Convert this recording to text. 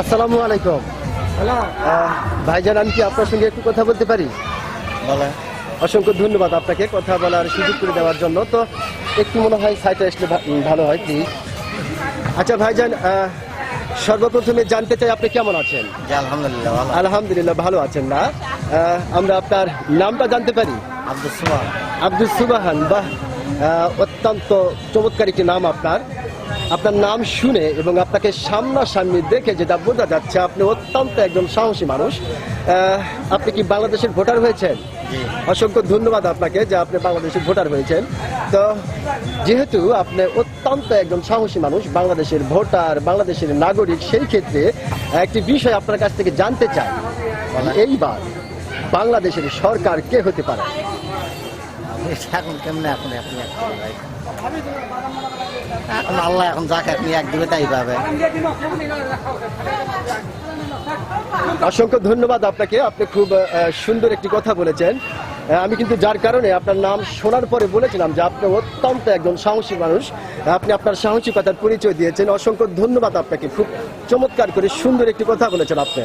আসসালামু আলাইকুম। ভাইজান আমি কি আপনার সঙ্গে একটু কথা বলতে পারি? অসংখ্য ধন্যবাদ আপনাকে কথা বলার সুযোগ করে দেওয়ার জন্য। তো একটু মনে হয় সাইটে আসলে ভালো হয় প্লিজ আচ্ছা ভাইজান সর্বপ্রথমে জানতে চাই আপনি কেমন আছেন? আলহামদুলিল্লাহ ভালো আলহামদুলিল্লাহ ভালো আছেন না? আমরা আপনার নামটা জানতে পারি? আব্দুল সুমান আব্দুল সুবাহান বাহ। অত্যন্ত চমৎকার একটি নাম আপনার। আপনার নাম শুনে এবং আপনাকে সামনাসামনি দেখে যেটা বোঝা যাচ্ছে আপনি অত্যন্ত একজন সাহসী মানুষ। আপনি কি বাংলাদেশের ভোটার হয়েছেন? অসংখ্য ধন্যবাদ আপনাকে যে আপনি বাংলাদেশের ভোটার হয়েছেন। তো যেহেতু আপনি অত্যন্ত একজন সাহসী মানুষ বাংলাদেশের ভোটার বাংলাদেশের নাগরিক সেই ক্ষেত্রে একটি বিষয় আপনার কাছ থেকে জানতে চাই। এইবার বাংলাদেশের সরকার কে হতে পারে? এখন কেমনে এখন ভাই? এখন আল্লাহ এখন যাকে আপনি এক দিবে তাই পাবে। অসংখ্য ধন্যবাদ আপনাকে, আপনি খুব সুন্দর একটি কথা বলেছেন। আমি কিন্তু যার কারণে আপনার নাম শোনার পরে বলেছিলাম যে আপনি অত্যন্ত একজন সাহসী মানুষ। আপনি আপনার সাহসিকতার পরিচয় দিয়েছেন। অসংখ্য ধন্যবাদ আপনাকে। খুব চমৎকার করে সুন্দর একটি কথা বলেছেন আপনি।